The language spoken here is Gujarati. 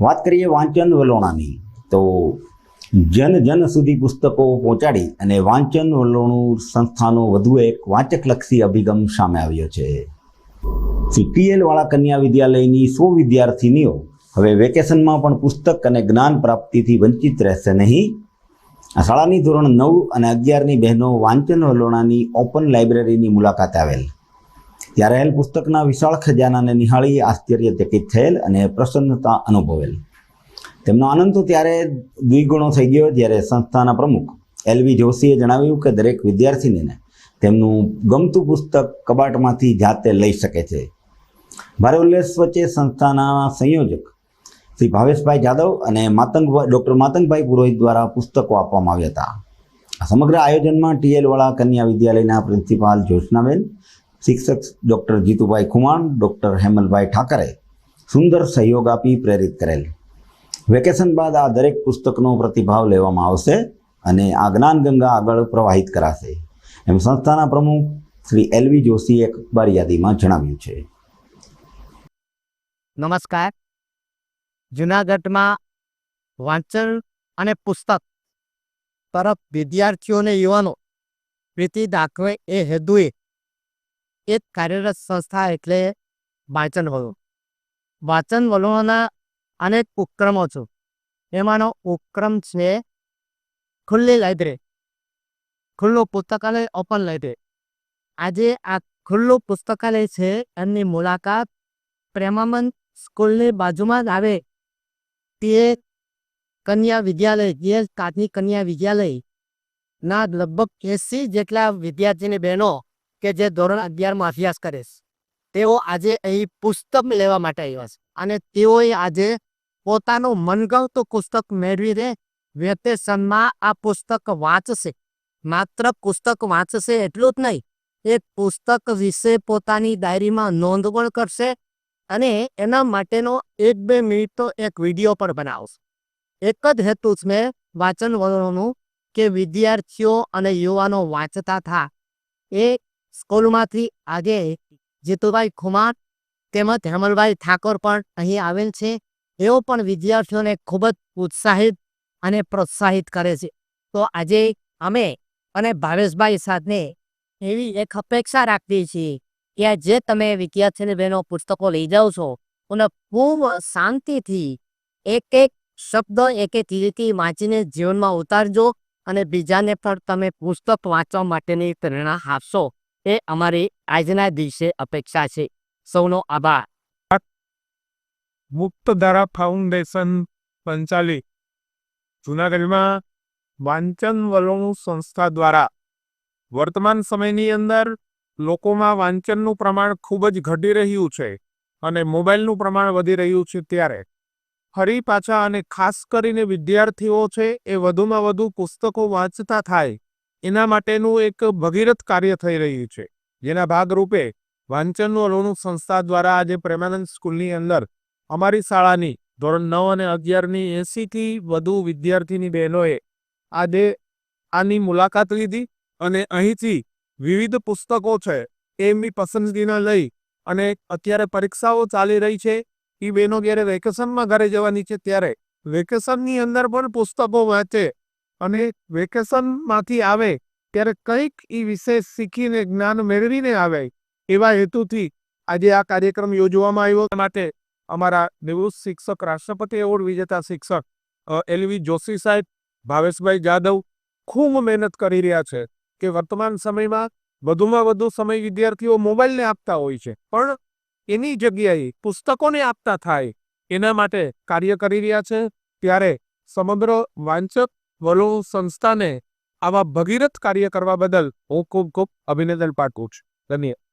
વાત કરીએ વાંચન વલોણાની, તો જન જન સુધી પુસ્તકો પહોંચાડી અને વાંચન વલોણું સંસ્થાનો વધુ એક વાંચકલક્ષી અભિગમ સામે આવ્યો છે. શ્રી વાળા કન્યા વિદ્યાલયની સો વિદ્યાર્થીનીઓ હવે વેકેશનમાં પણ પુસ્તક અને જ્ઞાન પ્રાપ્તિથી વંચિત રહેશે નહીં. શાળાની ધોરણ નવ અને અગિયારની બહેનો વાંચન વલોણાની ઓપન લાઇબ્રેરીની મુલાકાત આવેલ. ત્યારે પુસ્તકના વિશાળ ખજાનાને નિહાળી આશ્ચર્યચકિત થયેલ અને પ્રસન્નતા અનુભવેલ. તેમનો આનંદ તો ત્યારે દ્વિગુણો થઈ ગયો જ્યારે સંસ્થાના પ્રમુખ એલવી જોશીએ જણાવ્યું કે દરેક વિદ્યાર્થીનીને તેમનું ગમતું પુસ્તક કબાટમાંથી જાતે લઈ શકે છે. ભારે ઉલ્લેખ વચ્ચે સંસ્થાના સંયોજક શ્રી ભાવેશભાઈ જાદવ અને માતંગભાઈ ડૉક્ટર માતંગભાઈ પુરોહિત દ્વારા પુસ્તકો આપવામાં આવ્યા હતા. આ સમગ્ર આયોજનમાં ટીએલવાળા કન્યા વિદ્યાલયના પ્રિન્સિપાલ જ્યોત્સનાબેન શિક્ષક ડૉક્ટર જીતુભાઈ ખુમાણ, ડૉક્ટર હેમલભાઈ ઠાકરે સુંદર સહયોગ આપી પ્રેરિત કરેલ. વેકેશન બાદ આ દરેક પુસ્તકનો પ્રતિભાવ લેવામાં આવશે અને આ જ્ઞાન ગંગા આગળ પ્રવાહિત કરાશે. એમ સંસ્થાના પ્રમુખ શ્રી એલવી જોશીએ એક અખબાર યાદીમાં જણાવ્યું છે. નમસ્કાર. જુનાગઢમાં વાંચન અને પુસ્તક તરફ વિદ્યાર્થીઓને યુવાનો પ્રીતિ દાખવે એ હેતુએ એક કાર્યરત સંસ્થા એટલે વાંચન વલો વાંચન વલોના અનેક ઉપક્રમો છે. એમાંનો ઉપક્રમ છે ખુલ્લી લાઇબ્રેરી. ખુલ્લું પુસ્તકાલય, ઓપન લાઇબ્રેરી. આજે આ ખુલ્લું પુસ્તકાલય છે, એમની મુલાકાત પ્રેમાનંદ સ્કૂલની બાજુમાં જ આવે. તે કન્યા વિદ્યાલય જે કાચની કન્યા વિદ્યાલય ના લગભગ એસી જેટલા વિદ્યાર્થીની બહેનો કે જે ધોરણ અગિયારમાં અભ્યાસ કરે તેઓ આજે અહીં પુસ્તક લેવા માટે આવ્યા છે. અને તેઓએ આજે પોતાનું મનગમતું પુસ્તક મેળવીને વેકેશનમાં આ પુસ્તક વાંચશે. માત્ર પુસ્તક વાંચશે એટલું જ નહીં એ પુસ્તક વિશે પોતાની ડાયરીમાં નોંધ પણ કરશે અને એના માટેનો એક બે મિનિટનો એક વીડિયો પણ બનાવશે. એક જ હેતુ છે વાંચન વલણોનું કે વિદ્યાર્થીઓ અને યુવાનો વાંચતા થા એ સ્કૂલમાંથી આજે જીતુભાઈ ખુમાર તેમજ હેમલભાઈ ઠાકોર પણ અહીં આવેલ છે. એઓ પણ વિદ્યાર્થીઓને ખૂબ જ ઉત્સાહિત અને પ્રોત્સાહિત કરે છે. તો આજે અમે અને ભાવેશભાઈ સાથે એવી એક અપેક્ષા રાખીએ છીએ કે જે તમે વિદ્યાર્થીની બહેનો પુસ્તકો લઈ જાઓ છો અને ખૂબ શાંતિથી એક એક શબ્દ એક એક રીતિ વાંચીને જીવનમાં ઉતારજો અને બીજાને પણ તમે પુસ્તક વાંચવા માટેની પ્રેરણા આપશો. એ અમારી આજના દિવસે અપેક્ષા છે. સૌનો આભાર. મુક્તધારા ફાઉન્ડેશન સંચાલિત જુનાગઢમાં વાંચન વલોણું સંસ્થા દ્વારા. વર્તમાન સમયની અંદર લોકોમાં વાંચનનું પ્રમાણ ખૂબ જ ઘટી રહ્યું છે અને મોબાઈલનું પ્રમાણ વધી રહ્યું છે ત્યારે. ફરી પાછા અને ખાસ કરીને વિદ્યાર્થીઓ છે એ વધુમાં વધુ પુસ્તકો વાંચતા થાય. એના માટેનું એક ભગીરથ કાર્ય થઈ રહ્યું છે. જેના ભાગરૂપે વાંચનનું વલોણું સંસ્થા દ્વારા આજે પ્રેમાનંદ સ્કૂલની અંદર અમારી શાળાની ધોરણ નવ અને અગિયારની એંસીથી વધુ વિદ્યાર્થીની બહેનોએ આજે આની મુલાકાત લીધી અને અહીંથી વિવિધ પુસ્તકો છે એમની પસંદગીના લઈ અને અત્યારે પરીક્ષાઓ ચાલી રહી છે. એ બહેનો જ્યારે વેકેશનમાં ઘરે જવાની છે ત્યારે વેકેશનની અંદર પણ પુસ્તકો વાંચે અને વેકેશનમાંથી આવે, ત્યારે કંઈક એ વિશે શીખીને જ્ઞાન મેળવીને આવે. એવા હેતુથી આજે આ કાર્યક્રમ યોજવામાં આવ્યો. માટે અમારા નિવૃત્ત શિક્ષક, રાષ્ટ્રપતિ એવોર્ડ વિજેતા શિક્ષક એલવી જોશી સાહેબ, ભાવેશભાઈ જાદવ ખૂબ મહેનત કરી રહ્યા છે કે વર્તમાન સમયમાં વધુમાં વધુ સમય વિદ્યાર્થીઓ મોબાઈલને આપતા હોય છે. પણ એની જગ્યાએ પુસ્તકોને આપતા થાય. એના માટે કાર્ય કરી રહ્યા છે. ત્યારે સમગ્ર વાંચક વલો સંસ્થાને આવા ભગીરથ કાર્ય કરવા બદલ હું ખૂબ ખૂબ અભિનંદન પાઠવું છું. ધન્યવાદ.